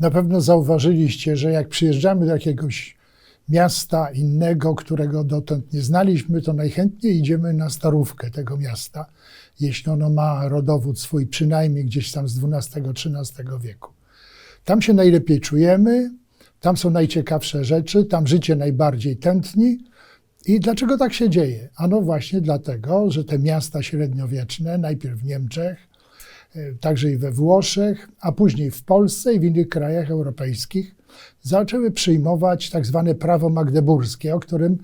Na pewno zauważyliście, że jak przyjeżdżamy do jakiegoś miasta innego, którego dotąd nie znaliśmy, to najchętniej idziemy na starówkę tego miasta, jeśli ono ma rodowód swój przynajmniej gdzieś tam z XII-XIII wieku. Tam się najlepiej czujemy, tam są najciekawsze rzeczy, tam życie najbardziej tętni. I dlaczego tak się dzieje? Ano właśnie dlatego, że te miasta średniowieczne, najpierw w Niemczech, także i we Włoszech, a później w Polsce i w innych krajach europejskich, zaczęły przyjmować tak zwane prawo magdeburskie, o którym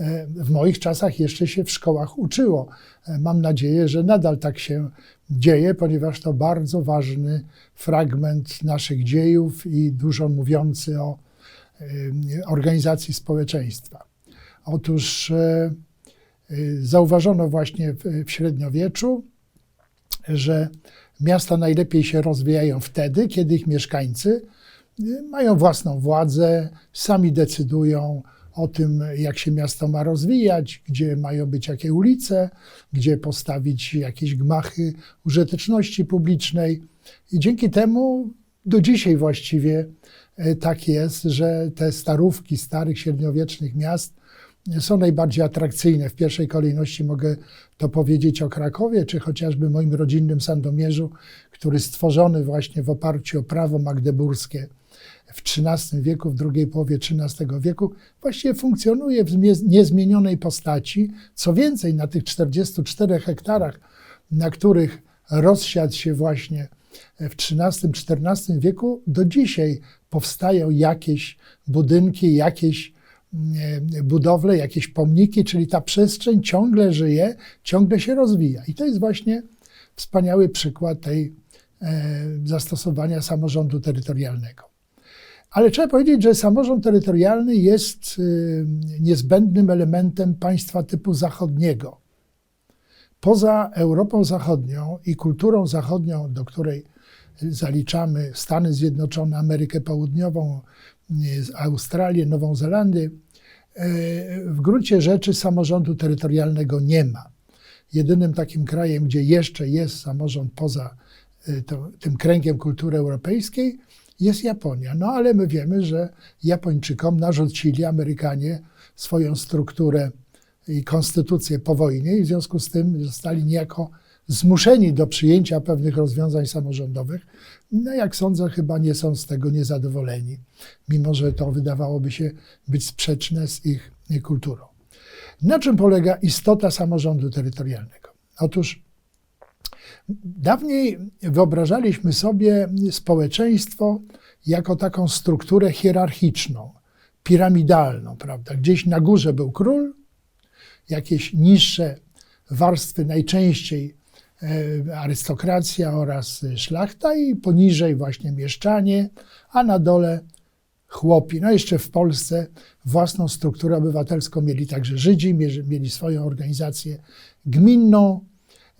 e, w moich czasach jeszcze się w szkołach uczyło. E, mam nadzieję, że nadal tak się dzieje, ponieważ to bardzo ważny fragment naszych dziejów i dużo mówiący o e, organizacji społeczeństwa. Otóż zauważono właśnie w średniowieczu, że miasta najlepiej się rozwijają wtedy, kiedy ich mieszkańcy mają własną władzę, sami decydują o tym, jak się miasto ma rozwijać, gdzie mają być jakie ulice, gdzie postawić jakieś gmachy użyteczności publicznej. I dzięki temu do dzisiaj właściwie e, tak jest, że te starówki starych średniowiecznych miast są najbardziej atrakcyjne. W pierwszej kolejności mogę to powiedzieć o Krakowie, czy chociażby moim rodzinnym Sandomierzu, który stworzony właśnie w oparciu o prawo magdeburskie w XIII wieku, w drugiej połowie XIII wieku, właściwie funkcjonuje w niezmienionej postaci. Co więcej, na tych 44 hektarach, na których rozsiadł się właśnie w XIII-XIV wieku, do dzisiaj powstają jakieś budynki, jakieś budowle, jakieś pomniki, czyli ta przestrzeń ciągle żyje, ciągle się rozwija. I to jest właśnie wspaniały przykład tej e, zastosowania samorządu terytorialnego. Ale trzeba powiedzieć, że samorząd terytorialny jest y, niezbędnym elementem państwa typu zachodniego. Poza Europą Zachodnią i kulturą zachodnią, do której zaliczamy Stany Zjednoczone, Amerykę Południową, Australię, Nową Zelandię, y, w gruncie rzeczy samorządu terytorialnego nie ma. Jedynym takim krajem, gdzie jeszcze jest samorząd poza to, tym kręgiem kultury europejskiej, jest Japonia. No ale my wiemy, że Japończykom narzucili Amerykanie swoją strukturę i konstytucję po wojnie i w związku z tym zostali niejako zmuszeni do przyjęcia pewnych rozwiązań samorządowych. No jak sądzę, chyba nie są z tego niezadowoleni, mimo że to wydawałoby się być sprzeczne z ich, kulturą. Na czym polega istota samorządu terytorialnego? Otóż Dawniej wyobrażaliśmy sobie społeczeństwo jako taką strukturę hierarchiczną, piramidalną, prawda? Gdzieś na górze był król, jakieś niższe warstwy, najczęściej arystokracja oraz szlachta i poniżej właśnie mieszczanie, a na dole chłopi. No jeszcze w Polsce własną strukturę obywatelską mieli także Żydzi, mieli swoją organizację gminną,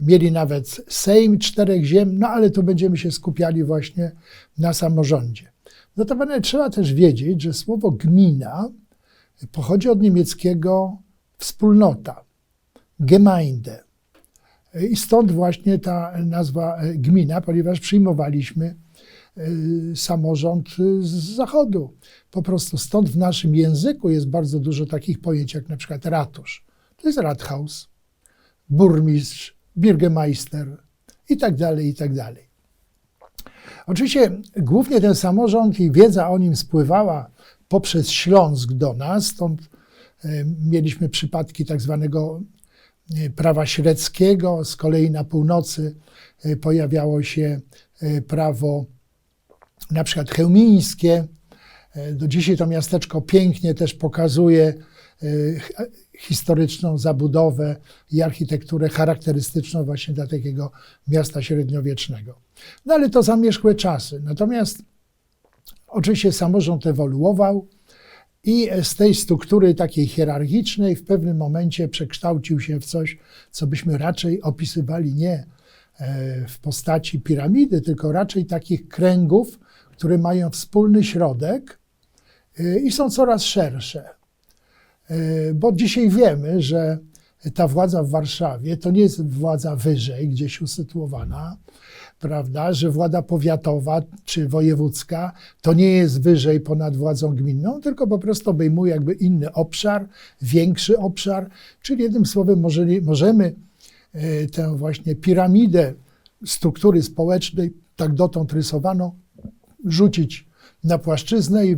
Mieli nawet Sejm czterech ziem, no ale tu będziemy się skupiali właśnie na samorządzie. Notabene trzeba też wiedzieć, że słowo gmina pochodzi od niemieckiego wspólnota, Gemeinde. I stąd właśnie ta nazwa gmina, ponieważ przyjmowaliśmy y, samorząd z zachodu. Po prostu stąd w naszym języku jest bardzo dużo takich pojęć jak na przykład ratusz. To jest Rathaus, burmistrz, Bürgermeister i tak dalej, i tak dalej. Oczywiście głównie ten samorząd i wiedza o nim spływała poprzez Śląsk do nas, stąd e, mieliśmy przypadki tak zwanego e, prawa średzkiego, z kolei na północy e, pojawiało się prawo na przykład chełmińskie. Do dzisiaj to miasteczko pięknie też pokazuje historyczną zabudowę i architekturę charakterystyczną właśnie dla takiego miasta średniowiecznego. No ale to zamierzchłe czasy. Natomiast oczywiście samorząd ewoluował i z tej struktury takiej hierarchicznej w pewnym momencie przekształcił się w coś, co byśmy raczej opisywali nie e, w postaci piramidy, tylko raczej takich kręgów, które mają wspólny środek e, i są coraz szersze. E, bo dzisiaj wiemy, że ta władza w Warszawie to nie jest władza wyżej, gdzieś usytuowana, prawda, że władza powiatowa czy wojewódzka to nie jest wyżej ponad władzą gminną, tylko po prostu obejmuje jakby inny obszar, większy obszar, czyli jednym słowem możemy, możemy tę właśnie piramidę struktury społecznej, tak dotąd rysowaną, rzucić na płaszczyznę i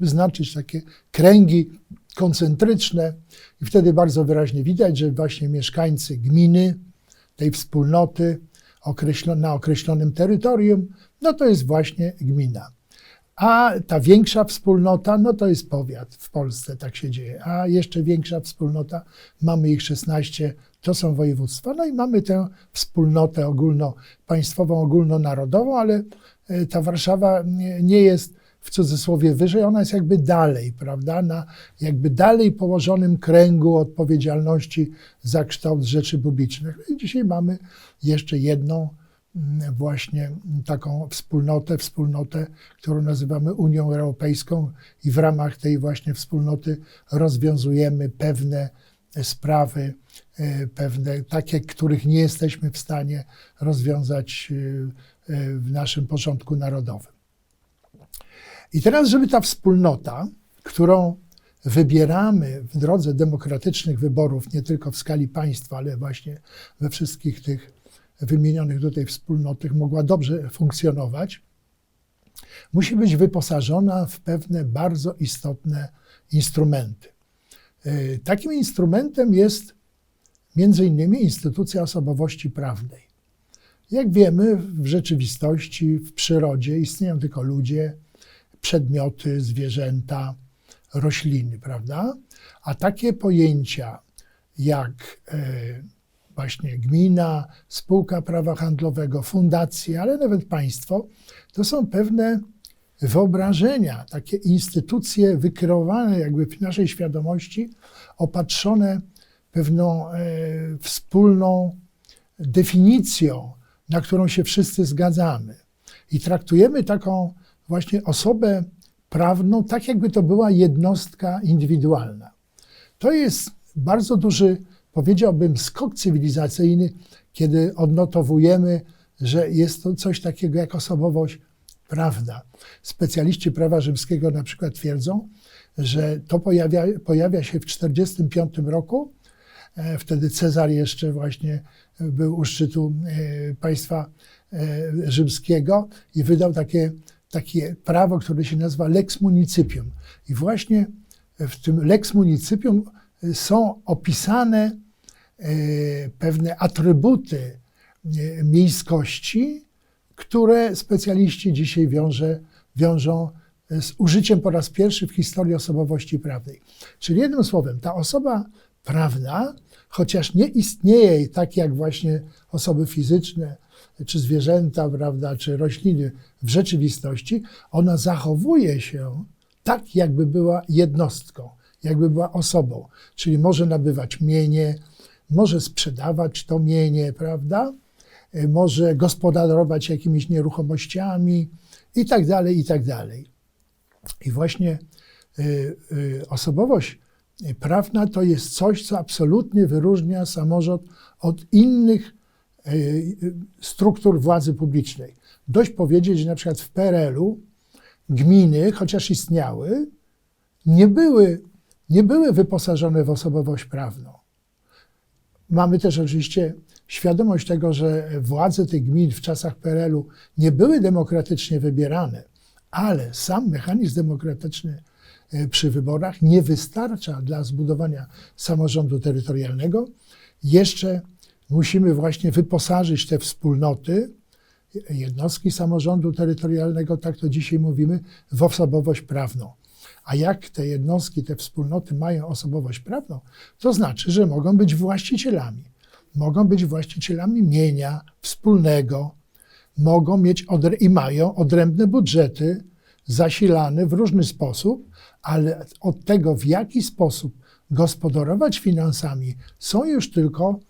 wyznaczyć takie kręgi koncentryczne. I wtedy bardzo wyraźnie widać, że właśnie mieszkańcy gminy, tej wspólnoty na określonym terytorium, no to jest właśnie gmina. A ta większa wspólnota, no to jest powiat w Polsce, tak się dzieje. A jeszcze większa wspólnota, mamy ich 16, to są województwa. No i mamy tę wspólnotę ogólnopaństwową, ogólnonarodową, ale e, ta Warszawa nie jest w cudzysłowie wyżej, ona jest jakby dalej, prawda, na jakby dalej położonym kręgu odpowiedzialności za kształt rzeczy publicznych. No I dzisiaj mamy jeszcze jedną mm, właśnie taką wspólnotę, wspólnotę, którą nazywamy Unią Europejską i w ramach tej właśnie wspólnoty rozwiązujemy pewne sprawy, e, pewne takie, których nie jesteśmy w stanie rozwiązać e, e, w naszym porządku narodowym. I teraz, żeby ta wspólnota, którą wybieramy w drodze demokratycznych wyborów, nie tylko w skali państwa, ale właśnie we wszystkich tych wymienionych tutaj wspólnotach, mogła dobrze funkcjonować, musi być wyposażona w pewne bardzo istotne instrumenty. E, takim instrumentem jest między innymi instytucja osobowości prawnej. Jak wiemy, w rzeczywistości, w przyrodzie istnieją tylko ludzie, przedmioty, zwierzęta, rośliny, prawda? A takie pojęcia jak e, właśnie gmina, spółka prawa handlowego, fundacje, ale nawet państwo, to są pewne wyobrażenia, takie instytucje wykreowane jakby w naszej świadomości, opatrzone pewną e, wspólną definicją, na którą się wszyscy zgadzamy. I traktujemy taką właśnie osobę prawną tak, jakby to była jednostka indywidualna. To jest bardzo duży, powiedziałbym, skok cywilizacyjny, kiedy odnotowujemy, że jest to coś takiego jak osobowość prawda. Specjaliści prawa rzymskiego na przykład twierdzą, że to pojawia, pojawia się w 1945 roku. E, wtedy Cezar jeszcze właśnie był u szczytu e, państwa e, rzymskiego i wydał takie, takie prawo, które się nazywa lex municipium. I właśnie w tym lex municipium są opisane pewne atrybuty miejskości, które specjaliści dzisiaj wiąże, wiążą z użyciem po raz pierwszy w historii osobowości prawnej. Czyli jednym słowem, ta osoba prawna, chociaż nie istnieje tak jak właśnie osoby fizyczne, czy zwierzęta, prawda, czy rośliny w rzeczywistości, ona zachowuje się tak, jakby była jednostką, jakby była osobą. Czyli może nabywać mienie, może sprzedawać to mienie, prawda? Y, może gospodarować jakimiś nieruchomościami i tak dalej, i tak dalej. I właśnie y, y, osobowość prawna to jest coś, co absolutnie wyróżnia samorząd od innych struktur władzy publicznej. Dość powiedzieć, że na przykład w PRL-u gminy, chociaż istniały, nie były, nie były wyposażone w osobowość prawną. Mamy też oczywiście świadomość tego, że władze tych gmin w czasach PRL-u nie były demokratycznie wybierane, ale sam mechanizm demokratyczny e, przy wyborach nie wystarcza dla zbudowania samorządu terytorialnego. Jeszcze musimy właśnie wyposażyć te wspólnoty, jednostki samorządu terytorialnego, tak to dzisiaj mówimy, w osobowość prawną. A jak te jednostki, te wspólnoty mają osobowość prawną, to znaczy, że mogą być właścicielami mogą być właścicielami mienia wspólnego, mogą mieć i mają odrębne budżety zasilane w różny sposób, ale od tego, w jaki sposób gospodarować finansami, są już tylko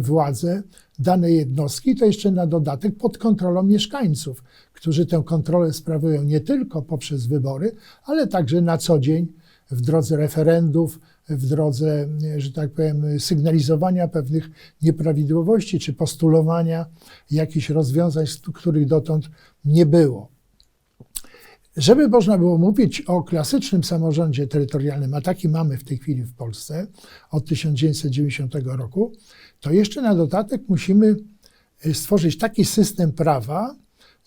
władze danej jednostki, to jeszcze na dodatek pod kontrolą mieszkańców, którzy tę kontrolę sprawują nie tylko poprzez wybory, ale także na co dzień w drodze referendów, w drodze, że tak powiem, sygnalizowania pewnych nieprawidłowości czy postulowania jakichś rozwiązań, których dotąd nie było. Żeby można było mówić o klasycznym samorządzie terytorialnym, a taki mamy w tej chwili w Polsce od 1990 roku, to jeszcze na dodatek musimy y, stworzyć taki system prawa,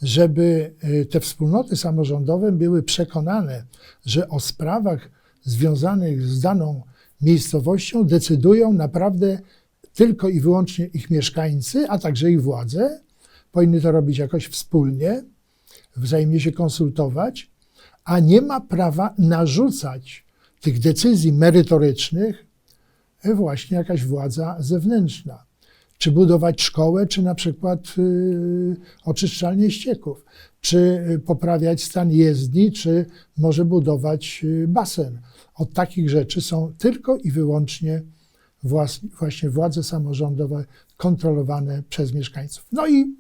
żeby y, te wspólnoty samorządowe były przekonane, że o sprawach związanych z daną miejscowością decydują naprawdę tylko i wyłącznie ich mieszkańcy, a także ich władze. Powinny to robić jakoś wspólnie, wzajemnie się konsultować, a nie ma prawa narzucać tych decyzji merytorycznych właśnie jakaś władza zewnętrzna. Czy budować szkołę, czy na przykład y, oczyszczalnię ścieków, czy poprawiać stan jezdni, czy może budować y, basen. Od takich rzeczy są tylko i wyłącznie właśnie władze samorządowe kontrolowane przez mieszkańców. No i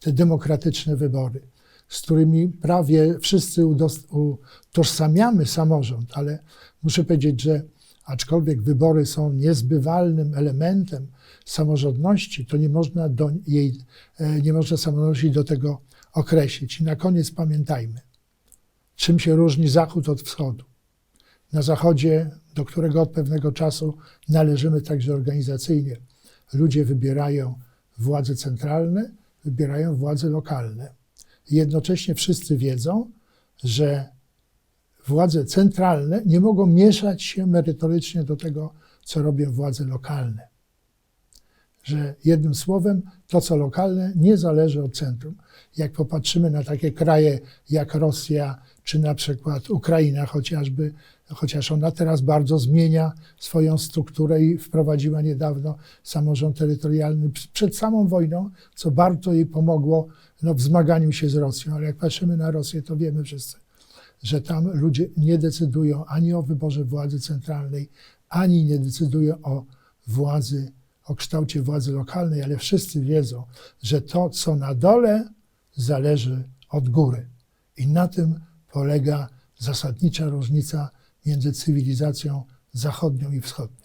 te demokratyczne wybory, z którymi prawie wszyscy utożsamiamy samorząd, ale muszę powiedzieć, że aczkolwiek wybory są niezbywalnym elementem samorządności, to nie można, do jej, e, nie można samorządności do tego określić. I na koniec pamiętajmy, czym się różni Zachód od Wschodu. Na Zachodzie, do którego od pewnego czasu należymy także organizacyjnie, ludzie wybierają władze centralne, wybierają władze lokalne. Jednocześnie wszyscy wiedzą, że władze centralne nie mogą mieszać się merytorycznie do tego, co robią władze lokalne. Że jednym słowem, to co lokalne nie zależy od centrum. Jak popatrzymy na takie kraje jak Rosja, czy na przykład Ukraina chociażby, chociaż ona teraz bardzo zmienia swoją strukturę i wprowadziła niedawno samorząd terytorialny przed samą wojną, co bardzo jej pomogło no, w zmaganiu się z Rosją. Ale jak patrzymy na Rosję, to wiemy wszyscy, że tam ludzie nie decydują ani o wyborze władzy centralnej, ani nie decydują o władzy, o kształcie władzy lokalnej, ale wszyscy wiedzą, że to, co na dole, zależy od góry. I na tym polega zasadnicza różnica między cywilizacją zachodnią i wschodnią.